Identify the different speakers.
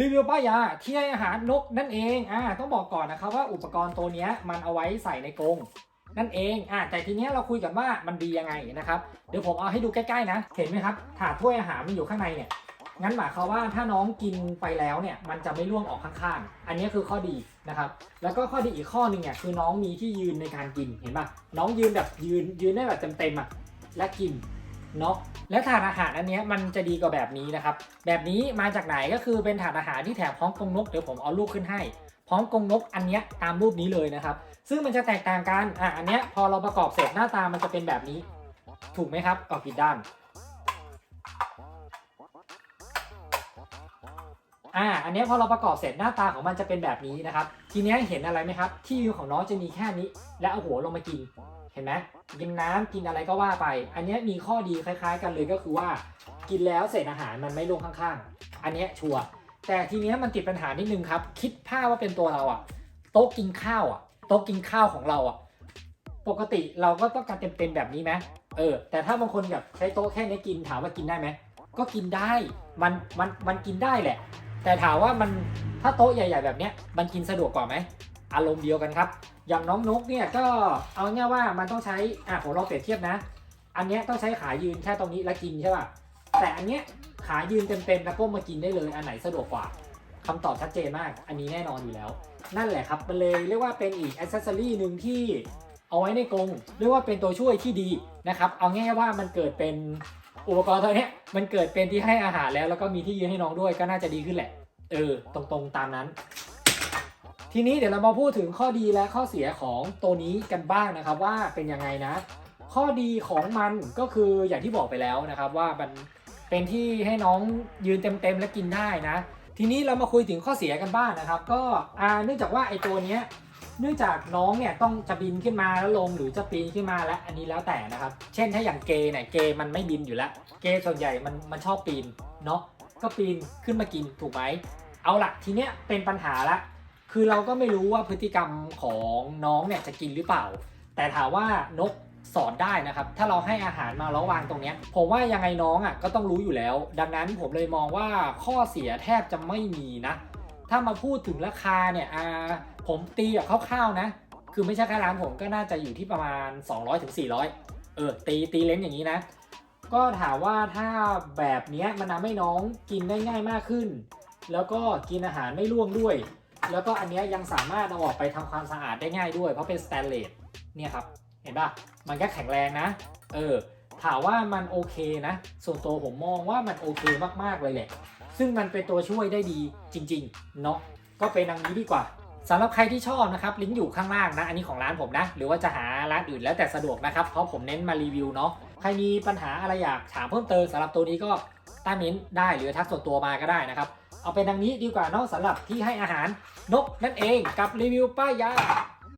Speaker 1: รีวิวป้ายยาที่ให้อาหารนกนั่นเองอ่าต้องบอกก่อนนะครับว่าอุปกรณ์ตัวนี้มันเอาไว้ใส่ในกรงนั่นเองอ่าแต่ทีเนี้ยเราคุยกันว่ามันดียังไงนะครับ เดี๋ยวผมเอาให้ดูใกล้ๆนะ เห็นไหมครับถาดถ้วยอาหารมันอยู่ข้างในเนี่ย งั้นหมายความว่าถ้าน้องกินไปแล้วเนี่ย มันจะไม่ร่วงออกข้างๆ อันนี้คือข้อดีนะครับ แล้วก็ข้อดีอีกข้อหนึ่งเนี่ยคือน้องมีที่ยืนในการกิน เห็นปะน้องยืนแบบยืนยืนได้แบบเต็มๆอะ และกิน เนาะและถาดอาหารอันนี้มันจะดีกว่าแบบนี้นะครับ แบบนี้มาจากไหนก็คือเป็นถาดอาหารที่แถมพร้อมกรงนกเดี๋ยวผมเอารูปขึ้นให้ พร้อมกรงนกอันนี้ตามรูปนี้เลยนะครับ ซึ่งมันจะแตกต่างกันอะอันนี้พอเราประกอบเสร็จหน้าตามันจะเป็นแบบนี้ ถูกไหมครับออกกิดด้าน อ่าอันนี้พอเราประกอบเสร็จหน้าตาของมันจะเป็นแบบนี้นะครับ ทีเนี้ยเห็นอะไรไหมครับ ที่วิวของน้องจะมีแค่นี้ และเอาหัวลงมากิน เห็นไหมกินน้ำกินอะไรก็ว่าไป อันเนี้ยมีข้อดีคล้าย ๆ กันเลยก็คือว่า กินแล้วเศษอาหารมันไม่ลงข้างๆ อันเนี้ยชัวร์แต่ทีเนี้ยมันติดปัญหานิดนึงครับ คิดภาพว่าเป็นตัวเราอะโต๊ะกินข้าวอะโต๊ะกินข้าวของเราอะปกติเราก็ต้องการเต็มๆแบบนี้ไหมเออ แต่ถ้าบางคนแบบใช้โต๊ะแค่นี้กินถามว่ากินได้ไหมก็กินได้มันมันมันกินได้แหละ แต่ถามว่ามันถ้าโต๊ะใหญ่ ๆ แบบเนี้ยมันกินสะดวกกว่าไหมอารมณ์เดียวกันครับ อย่างน้องนกเนี่ยก็เอาง่ายว่ามันต้องใช้อะผมลองเปรียบเทียบนะ อันเนี้ยต้องใช้ขายืนแค่ตรงนี้แล้วกินใช่ป่ะแต่อันเนี้ยขายืนเต็มๆแล้วก้มมากินได้เลยอันไหนสะดวกกว่าคำตอบชัดเจนมาก อันนี้แน่นอนอยู่แล้ว นั่นแหละครับมันเลยเรียกว่าเป็นอีกอ c เซสซอรี่หนึ่งที่เอาไว้ในกรงเรียกว่าเป็นตัวช่วยที่ดีนะครับ เอาง่ายๆว่ามันเกิดเป็น อุปกรณ์ตัวเนี้ยมันเกิดเป็นที่ให้อาหารแล้ว แล้วก็มีที่ยืนให้น้องด้วยก็น่าจะดีขึ้นแหละ เออ ตรงๆตามนั้น ทีนี้เดี๋ยวเรามาพูดถึงข้อดีและข้อเสียของตัวนี้กันบ้างนะครับว่าเป็นยังไงนะ ข้อดีของมันก็คืออย่างที่บอกไปแล้วนะครับ ว่ามันเป็นที่ให้น้องยืนเต็มๆและกินได้นะ ทีนี้เรามาคุยถึงข้อเสียกันบ้างนะครับ ก็อ่าเนื่องจากว่าไอ้ตัวเนี้ย เนื่องจากน้องเนี่ยต้องจะบินขึ้นมาแล้วลงหรือจะปีนขึ้นมาและอันนี้แล้วแต่นะครับ เช่นถ้าอย่างเกย์เนี่ยเกย์มันไม่บินอยู่แล้ว เกย์ส่วนใหญ่มันมันชอบปีนเนาะก็ปีนขึ้นมากินถูกไหมเอาละทีเนี้ยเป็นปัญหาละ คือเราก็ไม่รู้ว่าพฤติกรรมของน้องเนี่ยจะกินหรือเปล่า แต่ถามว่านกสอนได้นะครับ ถ้าเราให้อาหารมาแล้ววางตรงเนี้ยผมว่ายังไงน้องอะก็ต้องรู้อยู่แล้ว ดังนั้นผมเลยมองว่าข้อเสียแทบจะไม่มีนะ ถ้ามาพูดถึงราคาเนี่ยอ่าผมตีแบบคร่าวๆนะ คือไม่ใช่แค่ร้านผมก็น่าจะอยู่ที่ประมาณ 200-400ถึงเออตีตีเลนส์อย่างนี้นะ ก็ถามว่าถ้าแบบเนี้ยมันทำให้น้องกินได้ง่ายมากขึ้น แล้วก็กินอาหารไม่ร่วงด้วย แล้วก็อันเนี้ยยังสามารถเอาออกไปทำความสะอาดได้ง่ายด้วย เพราะเป็นสแตนเลสเนี่ยครับเห็นปะมันก็แข็งแรงนะ เออถามว่ามันโอเคนะ ส่วนตัวผมมองว่ามันโอเคมากๆเลยแหละ ซึ่งมันเป็นตัวช่วยได้ดีจริงๆเนาะก็เป็นดังนี้ดีกว่าสำหรับใครที่ชอบนะครับลิงก์อยู่ข้างล่างนะ อันนี้ของร้านผมนะ หรือว่าจะหาร้านอื่นแล้วแต่สะดวกนะครับเพราะผมเน้นมารีวิวเนาะใครมีปัญหาอะไรอยากถามเพิ่มเติมสำหรับตัวนี้ก็ใต้เม้นต์ได้หรือทักส่วนตัวมาก็ได้นะครับ เอาเป็นดังนี้ดีกว่าเนาะสำหรับที่ให้อาหารนกนั่นเองกับรีวิวป้ายยา